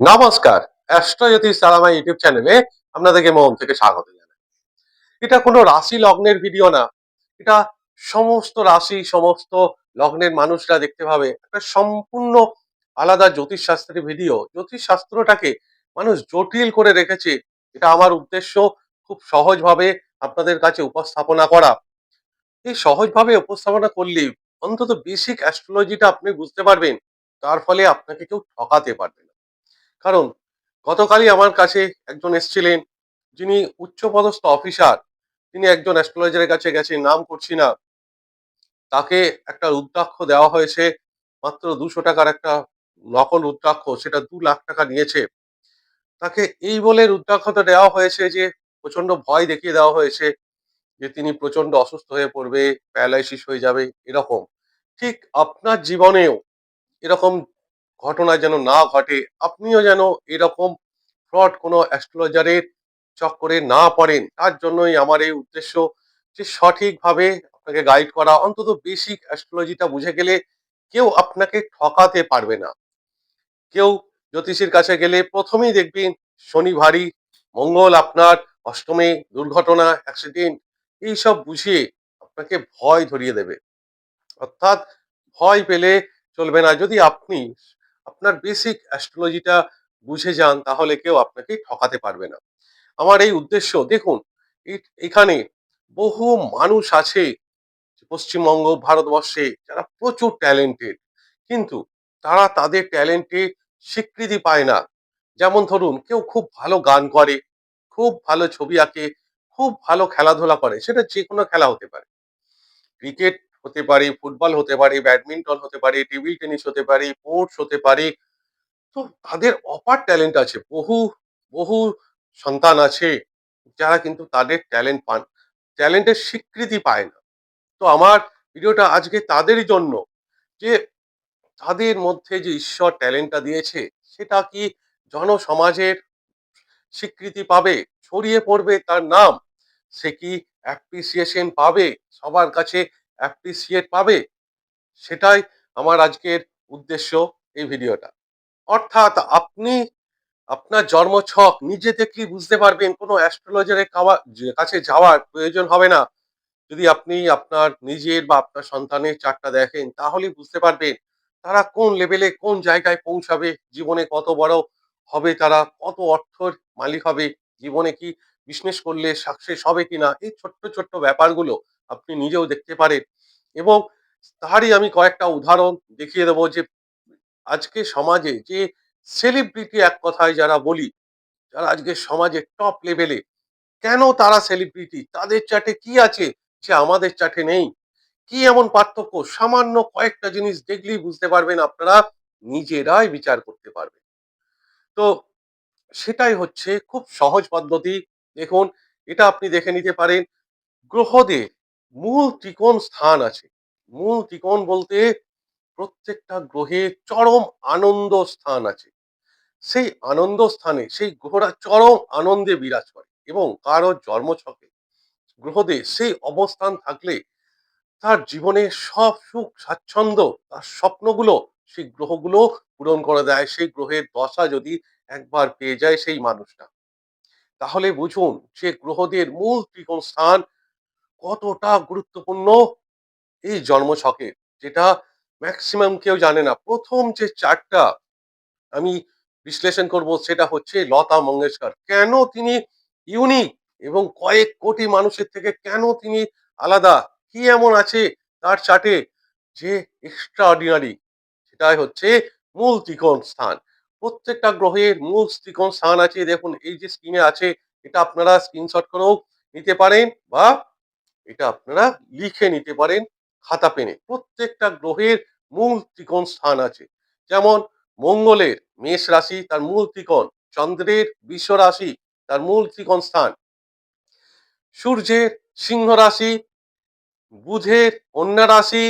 নমস্কার অ্যাস্ট্রোজ্যোতিষ সালামা ইউটিউব চ্যানেলে আপনাদেরকে মন থেকে স্বাগত জানাই। এটা কোনো রাশি লগ্নের ভিডিও না, এটা সমস্ত রাশি, সমস্ত লগ্নের মানুষরা দেখতে পাবে একটা সম্পূর্ণ আলাদা জ্যোতিষ শাস্ত্রের ভিডিও। জ্যোতিষ শাস্ত্রটাকে মানুষ জটিল করে রেখেছে, এটা আমার উদ্দেশ্য খুব সহজভাবে আপনাদের কাছে উপস্থাপনা করা। এই সহজভাবে উপস্থাপনা করলে অন্তত বেসিক অ্যাস্ট্রোলজিটা আপনি বুঝতে পারবেন, তার ফলে আপনাকে কেউ ঠকাতে পারবে না। কারণ গতকালই আমার কাছে একজন এসছিলেন যিনি উচ্চপদস্থ অফিসার। তিনি একজন অ্যাস্ট্রোলজারের কাছে গেছেন, নাম করছি না। তাকে একটা রুদ্রাক্ষ দেওয়া হয়েছে, মাত্র দুশো টাকার একটা নকল রুদ্রাক্ষ, সেটা দু লাখ টাকা নিয়েছে। তাকে এই বলে রুদ্রাক্ষটা দেওয়া হয়েছে যে প্রচণ্ড ভয় দেখিয়ে দেওয়া হয়েছে যে, তিনি প্রচণ্ড অসুস্থ হয়ে পড়বে, প্যারালাইসিস হয়ে যাবে, এরকম। ঠিক আপনার জীবনেও এরকম ঘটনা যেন না ঘটে, আপনিও যেন এরকম ফ্রড কোনো অ্যাস্ট্রোলজারের চক্করে না পড়েন। তার জন্যই আমার এই উদ্দেশ্য যে সঠিকভাবে আপনাকে গাইড করা, অন্তত বেসিক অ্যাস্ট্রোলজিটা বুঝে গেলে কেউ আপনাকে ঠকাতে পারবে না। কেউ জ্যোতিষীর কাছে গেলে প্রথমেই দেখবেন শনি ভারী মঙ্গল আপনার, অষ্টমে দুর্ঘটনা অ্যাক্সিডেন্ট এইসব বুঝিয়ে আপনাকে ভয় ধরিয়ে দেবে। অর্থাৎ ভয় পেলে চলবে না। যদি আপনি আপনার বেসিক অ্যাস্ট্রোলজিটা বুঝে যান, তাহলে কেউ আপনাকে ঠকাতে পারবে না। আমার এই উদ্দেশ্য, দেখুন এখানে বহু মানুষ আছে পশ্চিমবঙ্গ, ভারতবর্ষে, যারা প্রচুর ট্যালেন্টেড কিন্তু তারা তাদের ট্যালেন্টে স্বীকৃতি পায় না। যেমন ধরুন, কেউ খুব ভালো গান করে, খুব ভালো ছবি আঁকে, খুব ভালো খেলাধুলা করে, সেটা যে কোনো খেলা হতে পারে। ক্রিকেট হতে পারে, ফুটবল হতে পারে, ব্যাডমিন্টন হতে পারে, টেবিল টেনিস হতে পারে, স্পোর্টস হতে পারে। তো তাদের অপার ট্যালেন্ট আছে, বহু বহু সন্তান আছে যারা কিন্তু তাদের ট্যালেন্ট পান, ট্যালেন্টের স্বীকৃতি পায় না। তো আমার ভিডিওটা আজকে তাদেরই জন্য, যে তাদের মধ্যে যে ঈশ্বর ট্যালেন্টটা দিয়েছে, সেটা কি জনসমাজের স্বীকৃতি পাবে, ছড়িয়ে পড়বে তার নাম? সে কি অ্যাপ্রিসিয়েশন পাবে সবার কাছে অ্যাপ্রিসিয়েট পাবে, সেটাই আমার আজকের উদ্দেশ্য এই ভিডিওটা। অর্থাৎ আপনি, আপনার জন্মছক নিজে দেখলেই বুঝতে পারবেন কোনো অ্যাস্ট্রোলজারের কাছে যাওয়ার প্রয়োজন হবে না। যদি আপনি আপনার নিজের বা আপনার সন্তানের চারটা দেখেন, তাহলেই বুঝতে পারবেন তারা কোন লেভেলে কোন জায়গায় পৌঁছাবে, জীবনে কত বড় হবে, তারা কত অর্থর মালিক হবে, জীবনে কি বিজনেস করলে সাকসেস হবে কিনা, এই ছোট্ট ছোট্ট ব্যাপারগুলো আপনি নিজেও দেখতে পারেন। এবং তারই আমি কয়েকটা উদাহরণ দেখিয়ে দেবো যে আজকে সমাজে যে সেলিব্রিটি এক কথায় যারা বলি, যারা আজকে সমাজে টপ লেভেলে কেন তারা সেলিব্রিটি তাদের চাটে কি আছে যে আমাদের চাটে নেই? কি এমন পার্থক্য? সামান্য কয়েকটা জিনিস দেখলেই বুঝতে পারবেন আপনারা, নিজেরাই বিচার করতে পারবেন। তো সেটাই হচ্ছে খুব সহজ পদ্ধতি। দেখুন, এটা আপনি দেখে নিতে পারেন। গ্রহদের মূল ত্রিকোণ স্থান আছে। মূল ত্রিকোণ বলতে প্রত্যেকটা গ্রহে চরম আনন্দ স্থান আছে। সেই আনন্দ স্থানে, সেই গ্রহরা চরম আনন্দে বিরাজ করে এবং কারও জন্মছকে গ্রহদের সেই অবস্থান থাকলে তার জীবনে সব সুখ, স্বাচ্ছন্দ্য, তার স্বপ্নগুলো সেই গ্রহগুলো পূরণ করে দেয়। সেই গ্রহের দশা যদি একবার পেয়ে যায় সেই মানুষটা। তাহলে বুঝুন যে গ্রহদের মূল ত্রিকোণ স্থান কতটা গুরুত্বপূর্ণ এই জন্ম জন্মছকে যেটা ম্যাক্সিমাম কেউ জানে না। প্রথম যে চারটা আমি বিশ্লেষণ করব সেটা হচ্ছে লতা মঙ্গেশকর। কেন তিনি ইউনিক এবং কয়েক কোটি মানুষের থেকে কেন তিনি আলাদা? কি এমন আছে তার চার্টে যে এক্সট্রা অর্ডিনারি সেটাই হচ্ছে মূল ত্রিকোণ স্থান। প্রত্যেকটা গ্রহের মূল ত্রিকোণ স্থান আছে। দেখুন, এই যে স্ক্রিনে আছে, এটা আপনারা স্ক্রিনশট করেও নিতে পারেন বা এটা আপনারা লিখে নিতে পারেন খাতা পেনে। প্রত্যেকটা গ্রহের মূল ত্রিকোণ স্থান আছে। যেমন মঙ্গলের মেষ রাশি তার মূল ত্রিকোণ, চন্দ্রের বিশ্ব রাশি তার মূল ত্রিকোণ স্থান। সূর্যের সিংহ রাশি, বুধের কন্যা রাশি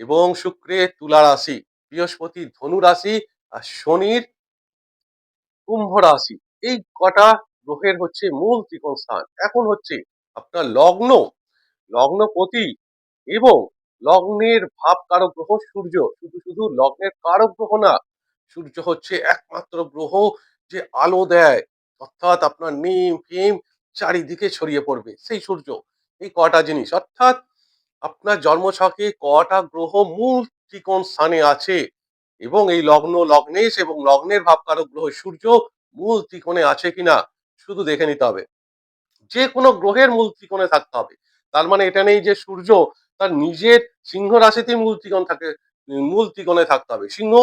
এবং শুক্রের তুলা রাশি বৃহস্পতি ধনু রাশি আর শনির কুম্ভ রাশি। এই কটা গ্রহের হচ্ছে মূল ত্রিকোণ স্থান। এখন হচ্ছে আপনার লগ্ন লগ্নপতি এবং লগ্নের ভাব কারক গ্রহ সূর্য। শুধু শুধু লগ্নের কারক গ্রহ না, সূর্য হচ্ছে একমাত্র গ্রহ যে আলো দেয়। অর্থাৎ আপনার নিম, ফিম চারিদিকে ছড়িয়ে পড়বে, সেই সূর্য। এই কটা জিনিস। অর্থাৎ আপনার জন্মছকে কটা গ্রহ মূল ত্রিকোণ স্থানে আছে এবং এই লগ্ন লগ্নেশ এবং লগ্নের ভাব ভাবকারক গ্রহ সূর্য মূল ত্রিকোণে আছে কিনা, শুধু দেখে নিতে হবে। যে কোনো গ্রহের মূল ত্রিকোণে থাকতে হবে। তার মানে এটা নেই যে সূর্য তার নিজের সিংহ রাশিতে মূল ত্রিকোণ থাকে, মূল ত্রিকোণে থাকতে হবে। সিংহ,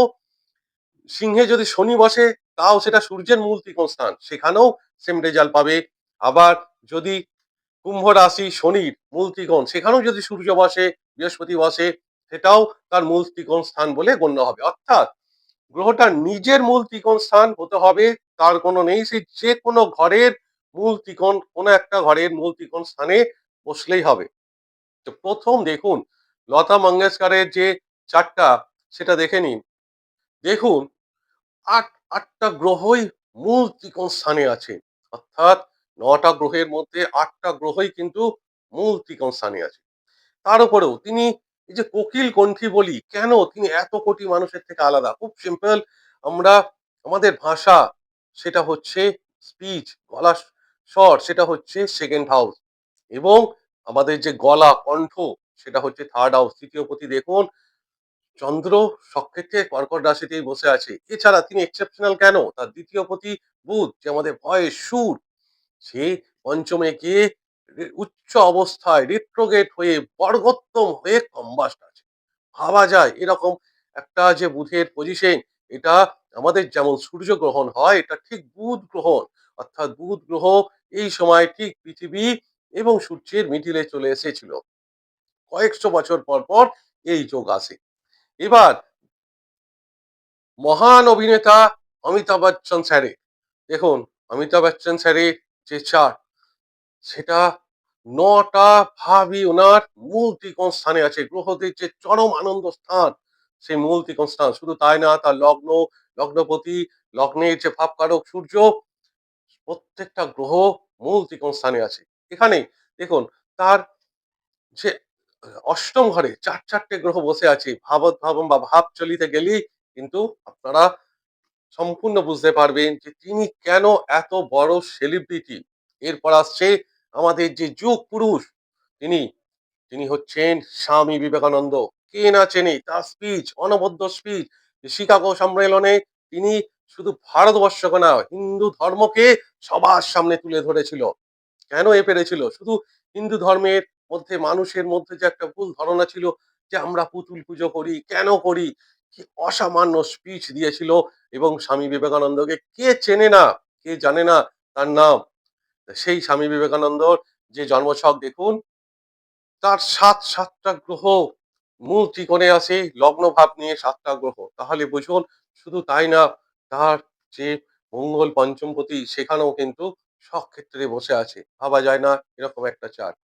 সিংহে যদি শনি বসে, তাও সেটা সূর্যের মূল ত্রিকোণ স্থান। সেখানেও সেম রেজাল্ট পাবে। আবার যদি কুম্ভ রাশি শনির মূল ত্রিকোণ, সেখানেও যদি সূর্য বসে, বৃহস্পতি বসে, সেটাও তার মূল ত্রিকোণ স্থান বলে গণ্য হবে। অর্থাৎ গ্রহটার নিজের মূল ত্রিকোণ স্থান হতে হবে, তার কোনো নেই। সেই যে কোনো ঘরের মূল ত্রিকোণ, কোনো একটা ঘরের মূল ত্রিকোণ স্থানে বসলেই হবে। তো প্রথম দেখুন, লতা মঙ্গেশকরের যে চারটা, সেটা দেখে নিন। দেখুন, আট, আটটা গ্রহই মূল ত্রিকোণ স্থানে আছে। অর্থাৎ নটা গ্রহের মধ্যে আটটা গ্রহই কিন্তু মূল ত্রিকোণ স্থানে আছে। তার উপরেও তিনি এই যে কোকিল কণ্ঠী বলি, কেন তিনি এত কোটি মানুষের থেকে আলাদা? খুব সিম্পল আমরা, আমাদের ভাষা, সেটা হচ্ছে স্পিচ গলা স্বর, সেটা হচ্ছে সেকেন্ড হাউস এবং আমাদের যে গলা, কণ্ঠ, সেটা হচ্ছে থার্ড হাউস তৃতীয় পতি। দেখুন, চন্দ্র সক্ষেত্রে কর্কট রাশিতেই বসে আছে। এছাড়া তিনি এক্সেপশনাল কেন? তার দ্বিতীয় পতি বুধ, যে আমাদের ভয়ের সুর। সে পঞ্চমে গিয়ে উচ্চ অবস্থায় রিট্রোগেট হয়ে বর্গোত্তম হয়ে কম্বাস্ট আছে। ভাবা যায়, এরকম একটা যে বুধের পজিশন এটা আমাদের যেমন সূর্য গ্রহণ হয়, এটা ঠিক বুধ গ্রহণ। অর্থাৎ বুধ গ্রহ এই সময় ঠিক পৃথিবী এবং সূর্যের মিডিলে চলে এসেছিল। কয়েকশো বছর পর পর এই যোগ আসে। এবার মহান অভিনেতা অমিতাভ বচ্চন স্যারের দেখুন অমিতাভ বচ্চন স্যারের যে চার্ট সেটা নটা ভাবি ওনার মূল ত্রিকোণ স্থানে আছে, গ্রহদের যে চরম আনন্দ স্থান, সেই মূল ত্রিকোণ স্থান। শুধু তাই না, তার লগ্ন, লগ্নপতি, লগ্নের যে ভাবকারক সূর্য, প্রত্যেকটা গ্রহ মূল ত্রিকোণ স্থানে আছে। এখানে দেখুন, তার যে, অষ্টম ঘরে চার, চারটে গ্রহ বসে আছে ভাবত ভাবম বা ভাব চলিতে গেলেই কিন্তু আপনারা সম্পূর্ণ বুঝতে পারবেন যে তিনি কেন এত বড় সেলিব্রিটি এরপর আসছে আমাদের যে যুগ পুরুষ, তিনি তিনি হচ্ছেন স্বামী বিবেকানন্দ। কে না চেনে, তার স্পিচ অনবদ্য স্পিচ শিকাগো সম্মেলনে তিনি শুধু ভারতবর্ষকে না, হিন্দু ধর্মকে সবার সামনে তুলে ধরেছিল। কেন এ পেরেছিল? শুধু হিন্দু ধর্মের মধ্যে, মানুষের মধ্যে যে একটা ভুল ধারণা ছিল যে আমরা পুতুল পুজো করি, কেন করি? কি অসামান্য স্পিচ দিয়েছিল এবং স্বামী বিবেকানন্দকে কে চেনে না, কে জানে না তার নাম? সেই স্বামী বিবেকানন্দর যে জন্মছক, দেখুন, তার সাত, সাতটা গ্রহ, মূল ত্রিকোণে আছে লগ্ন ভাব নিয়ে সাতটা গ্রহ। তাহলে বুঝুন, শুধু তাই না, তার যে মঙ্গল পঞ্চমপতি সেখানেও কিন্তু সব ক্ষেত্রে বসে আছে। ভাবা যায় না, এরকম একটা চার্ট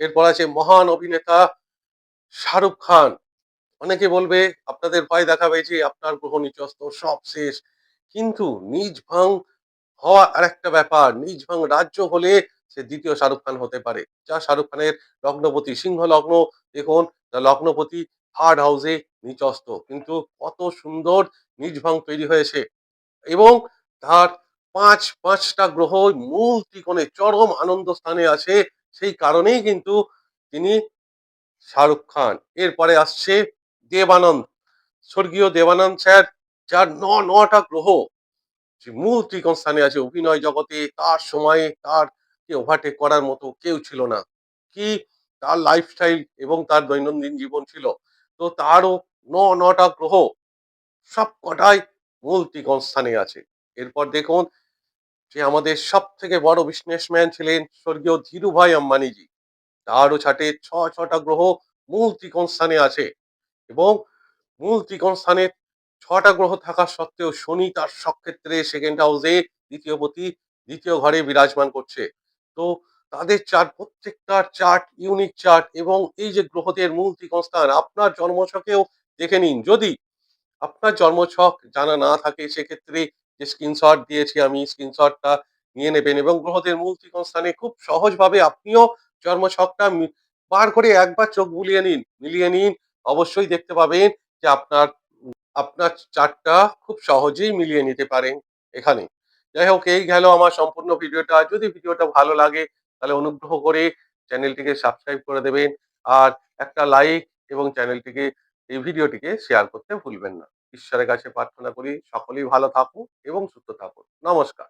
এরপর আছে মহান অভিনেতা শাহরুখ খান। অনেকে বলবে, আপনাদের ভয় দেখাবে যে আপনার গ্রহ নিচস্ত সব শেষ। কিন্তু নিজ ভাঙ হওয়া আর একটা ব্যাপার। নিজ ভাঙ রাজ্য হলে সে দ্বিতীয় শাহরুখ খান হতে পারে। যা শাহরুখ খানের লগ্নপতি, সিংহ লগ্ন। দেখুন লগ্নপতি থার্ড হাউসে নিচস্ত কিন্তু কত সুন্দর নিজ ভাঙ তৈরি হয়েছে। এবং তার পাঁচ, পাঁচটা গ্রহ মূল ত্রিকোণে চরম আনন্দ স্থানে আছে, সেই কারণেই কিন্তু তিনি শাহরুখ খান। এরপরে আসছে দেবানন্দ। স্বর্গীয় দেবানন্দ স্যার, যার ন, নটা গ্রহ মূল ত্রিকোণ স্থানে আছে, অভিনয় জগতে, তার সময়ে তার কে ওভারটেক করার মতো কেউ ছিল না। কি? তার লাইফস্টাইল এবং তার দৈনন্দিন জীবন ছিল। তো তারও ন, নটা গ্রহ সব কটাই মূল ত্রিকোণ স্থানে আছে। এরপর দেখুন যে আমাদের সব থেকে বড় বিজনেসম্যান ছিলেন স্বর্গীয় ধীরুভাই আম্বানিজি। তারও ছাটে ছ ছটা গ্রহ মূল ত্রিকোণ স্থানে আছে এবং মূল ত্রিকোণ স্থানে ছটা গ্রহ থাকা সত্ত্বেও শনি তার সক্ষেত্রে সেকেন্ড হাউসে দ্বিতীয় পতি, দ্বিতীয় ঘরে বিরাজমান করছে। তো তাদের চার্ট প্রত্যেকটার চার্ট ইউনিক চার্ট এবং এই যে গ্রহদের মূল ত্রিকোণ স্থান আপনার জন্মছকেও দেখে নিন। যদি আপনার জন্মছক জানা না থাকে, সেক্ষেত্রে যে স্ক্রিনশট দিয়েছি আমি স্ক্রিনশটটা নিয়ে নেবেন এবং গ্রহদের মূল স্থানে খুব সহজভাবে আপনিও জন্মছকটা বার করে একবার চোখ বুলিয়ে নিন, মিলিয়ে নিন। অবশ্যই দেখতে পাবেন যে আপনার আপনার চার্টটা খুব সহজেই মিলিয়ে নিতে পারেন এখানে। যাই হোক, এই গেল আমার সম্পূর্ণ ভিডিওটা। যদি ভিডিওটা ভালো লাগে, তাহলে অনুগ্রহ করে চ্যানেলটিকে সাবস্ক্রাইব করে দেবেন। আর একটা লাইক এবং চ্যানেলটিকে, এই ভিডিওটিকে শেয়ার করতে ভুলবেন না। ঈশ্বরের কাছে প্রার্থনা করি সকলেই ভালো থাকুক এবং সুস্থ থাকুক। নমস্কার।